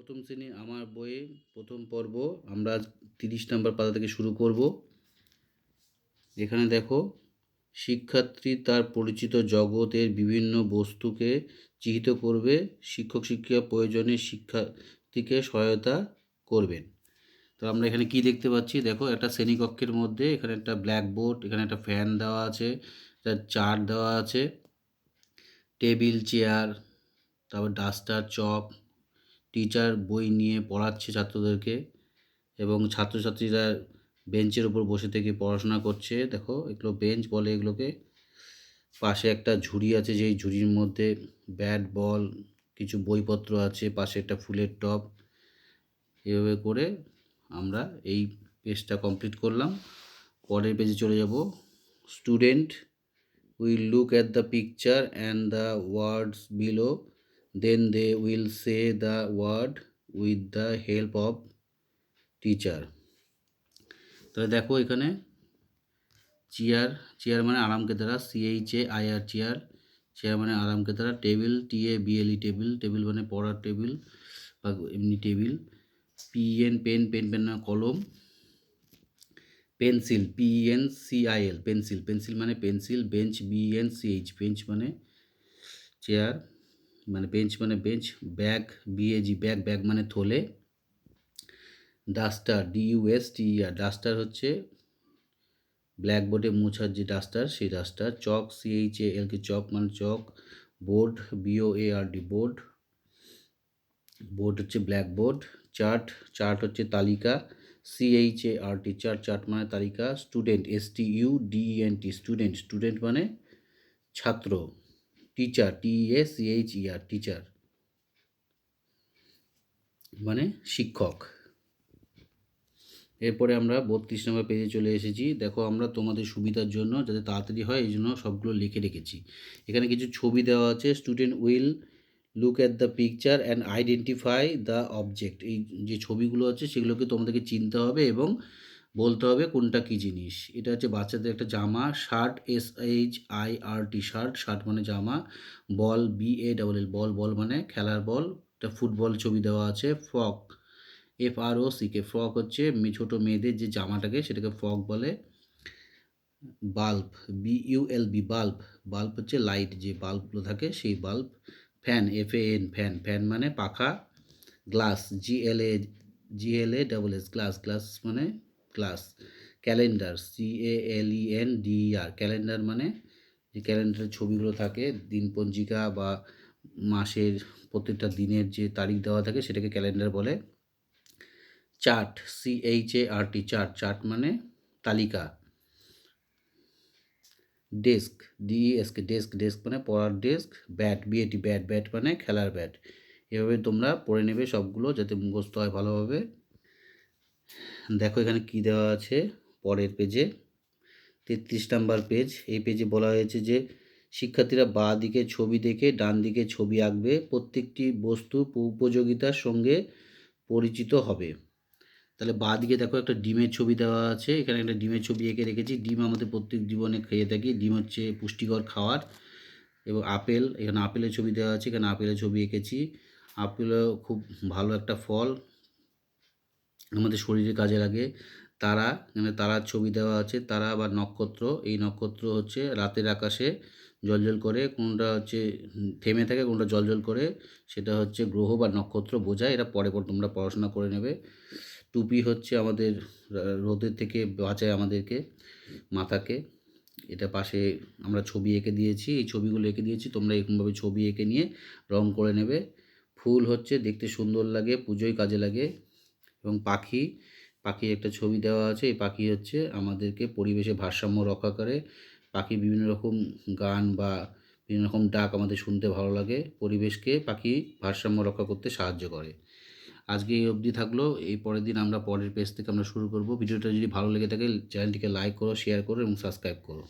প্রথম শ্রেণি আমার বইয়ে প্রথম পর্ব আমরা তিরিশ নম্বর পাতা থেকে শুরু করব। এখানে দেখো, শিক্ষার্থী তার পরিচিত জগতের বিভিন্ন বস্তুকে চিহ্নিত করবে, শিক্ষক, শিক্ষিকা প্রয়োজনে শিক্ষার্থীকে সহায়তা করবেন। তো আমরা এখানে কি দেখতে পাচ্ছি? দেখো, একটা শ্রেণীকক্ষের মধ্যে এখানে একটা ব্ল্যাকবোর্ড, এখানে একটা ফ্যান দেওয়া আছে, একটা চার্ট দেওয়া আছে, টেবিল, চেয়ার, তারপর ডাস্টার চক টিচার বই নিয়ে পড়াচ্ছে ছাত্রদেরকে এবং ছাত্রছাত্রীরা বেঞ্চের উপর বসে থেকে পড়াশোনা করছে। দেখো, এগুলো বেঞ্চ বলে এগুলোকে। পাশে একটা ঝুড়ি আছে, যেই ঝুড়ির মধ্যে ব্যাট, বল, কিছু বইপত্র আছে। পাশে একটা ফুলের টব। এভাবে করে আমরা এই পেজটা কমপ্লিট করলাম। পরের পেজে চলে যাব। Student will look at the picture and the words below then they will say the word with the help of teacher তাহলে দেখো এখানে চেয়ার চেয়ার মানে আরামকে দ্বারা C H A I R chair chair মানে আরামকে দ্বারা table A B L E table table মানে পড়ার টেবিল বা এমনি table P N pen pen pen মানে কলম pencil P N C I L pencil pencil মানে pencil bench B N C H bench মানে চেয়ার মানে বেঞ্চ মানে bench bag B A G bag bag মানে থলে। ডাস্টার ডিইউএস টিইআর ডাস্টার হচ্ছে ব্ল্যাকবোর্ডে মোছার যে ডাস্টার সেই ডাস্টার চক সিএইচ এ এল কে চক মানে chalk board B O A R D board board হচ্ছে ব্ল্যাকবোর্ড চার্ট চার্ট হচ্ছে তালিকা। C H A R T chart chart মানে তালিকা। Student S T U D N T student student মানে ছাত্র। Teacher T A C H E R teacher মানে শিক্ষক। এরপরে আমরা বত্রিশ নম্বর পেজে চলে এসেছি। দেখো, আমরা তোমাদের সুবিধার জন্য যাতে তাড়াতাড়ি হয়, এই জন্য সবগুলো লিখে রেখেছি। এখানে কিছু ছবি দেওয়া আছে। Student will look at the picture and identify the object এই যে ছবিগুলো আছে, সেগুলোকে তোমাদেরকে চিনতে হবে এবং বলতে হবে কোনটা কী জিনিস। এটা হচ্ছে বাচ্চাদের একটা জামা shirt S H I R T shirt shirt মানে জামা বল বি এ ডাবল এল বল বল মানে খেলার বল একটা ফুটবল ছবি দেওয়া আছে frock F R O C K frock হচ্ছে ছোটো মেয়েদের যে জামাটাকে সেটাকে ফ্রক বলে। Bulb B U L B bulb bulb হচ্ছে লাইট যে বাল্বগুলো থাকে সেই bulb fan F A N fan fan মানে পাখা glass G L A G L A double S glass glass মানে glass calendar C A L E N D R calendar মানে যে ক্যালেন্ডারের ছবিগুলো থাকে দিনপঞ্জিকা বা মাসের প্রত্যেকটা দিনের যে তারিখ দেওয়া থাকে সেটাকে ক্যালেন্ডার বলে। Chart C H A R T chart chart মানে তালিকা। Desk D S K desk desk মানে পড়ার desk, bat B A T bat bat মানে খেলার ব্যাট। এভাবে তোমরা পড়ে নেবে সবগুলো যাতে মুখস্থ হয় ভালোভাবে। দেখো এখানে কি দেওয়া আছে পরের পেজে। তেত্রিশ নাম্বার পেজ, এই পেজে বলা হয়েছে যে, শিক্ষার্থীরা বা দিকে ছবি দেখে ডান দিকে ছবি আঁকবে, প্রত্যেকটি বস্তু উপযোগিতার সঙ্গে পরিচিত হবে। তাহলে বা দিকে দেখো একটা ডিমের ছবি দেওয়া আছে, এখানে একটা ডিমের ছবি এঁকে রেখেছি। ডিম আমাদের প্রত্যেক জীবনে খেয়ে থাকি, ডিম হচ্ছে পুষ্টিকর খাওয়ার। এবং আপেল, এখানে আপেলের ছবি দেওয়া আছে, এখানে আপেলের ছবি এঁকেছি। আপেলও খুব ভালো একটা ফল আমাদের শরীরে কাজে লাগে। তারা এখানে তারার ছবি দেওয়া আছে, তারা বা নক্ষত্র, এই নক্ষত্র হচ্ছে রাতের আকাশে জলজল করে, কোনটা হচ্ছে থেমে থাকে, কোনটা জলজল করে, সেটা হচ্ছে গ্রহ বা নক্ষত্র বোঝায় এটা পরে পর তোমরা পড়াশোনা করে নেবে। টুপি হচ্ছে আমাদের রোদের থেকে বাঁচায় আমাদেরকে, মাথাকে। এটা পাশে আমরা ছবি এঁকে দিয়েছি, এই ছবিগুলো এঁকে দিয়েছি, তোমরা এরকমভাবে ছবি এঁকে নিয়ে রং করে নেবে। ফুল হচ্ছে দেখতে সুন্দর লাগে, পুজোয় কাজে লাগে। এবং পাখি পাখি একটা ছবি দেওয়া আছে। এই পাখি হচ্ছে আমাদেরকে পরিবেশে ভারসাম্য রক্ষা করে। পাখি বিভিন্ন রকম গান বা বিভিন্ন রকম ডাক আমাদের শুনতে ভালো লাগে। পরিবেশকে পাখি ভারসাম্য রক্ষা করতে সাহায্য করে। আজকে এই অবধি থাকল। এই পরের দিন আমরা পরের পেজ থেকে আমরা শুরু করব। ভিডিওটা যদি ভালো লেগে থাকে, চ্যানেলটিকে লাইক করো, শেয়ার করো এবং সাবস্ক্রাইব করো।